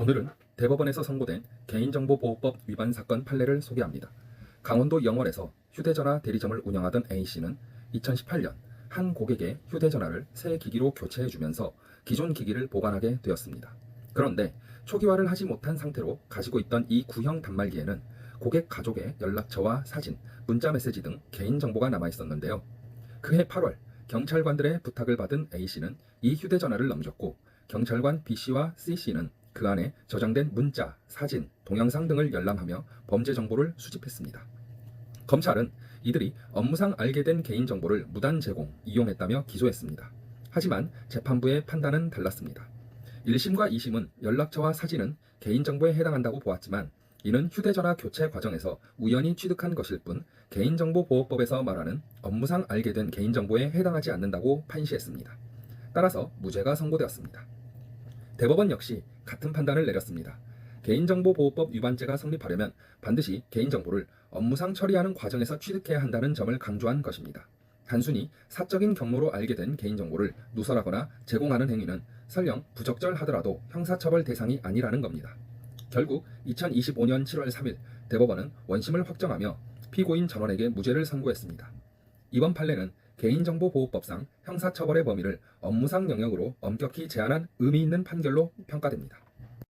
오늘은 대법원에서 선고된 개인정보보호법 위반 사건 판례를 소개합니다. 강원도 영월에서 휴대전화 대리점을 운영하던 A씨는 2018년 한 고객의 휴대전화를 새 기기로 교체해주면서 기존 기기를 보관하게 되었습니다. 그런데 초기화를 하지 못한 상태로 가지고 있던 이 구형 단말기에는 고객 가족의 연락처와 사진, 문자 메시지 등 개인정보가 남아 있었는데요. 그해 8월 경찰관들의 부탁을 받은 A씨는 이 휴대전화를 넘겼고 경찰관 B씨와 C씨는 그 안에 저장된 문자, 사진, 동영상 등을 열람하며 범죄 정보를 수집했습니다. 검찰은 이들이 업무상 알게 된 개인 정보를 무단 제공, 이용했다며 기소했습니다. 하지만 재판부의 판단은 달랐습니다. 1심과 2심은 연락처와 사진은 개인정보에 해당한다고 보았지만 이는 휴대전화 교체 과정에서 우연히 취득한 것일 뿐 개인정보보호법에서 말하는 업무상 알게 된 개인정보에 해당하지 않는다고 판시했습니다. 따라서 무죄가 선고되었습니다. 대법원 역시 같은 판단을 내렸습니다. 개인정보보호법 위반죄가 성립하려면 반드시 개인정보를 업무상 처리하는 과정에서 취득해야 한다는 점을 강조한 것입니다. 단순히 사적인 경로로 알게 된 개인정보를 누설하거나 제공하는 행위는 설령 부적절하더라도 형사처벌 대상이 아니라는 겁니다. 결국 2025년 7월 3일 대법원은 원심을 확정하며 피고인 전원에게 무죄를 선고했습니다. 이번 판례는 개인정보보호법상 형사처벌의 범위를 업무상 영역으로 엄격히 제한한 의미 있는 판결로 평가됩니다.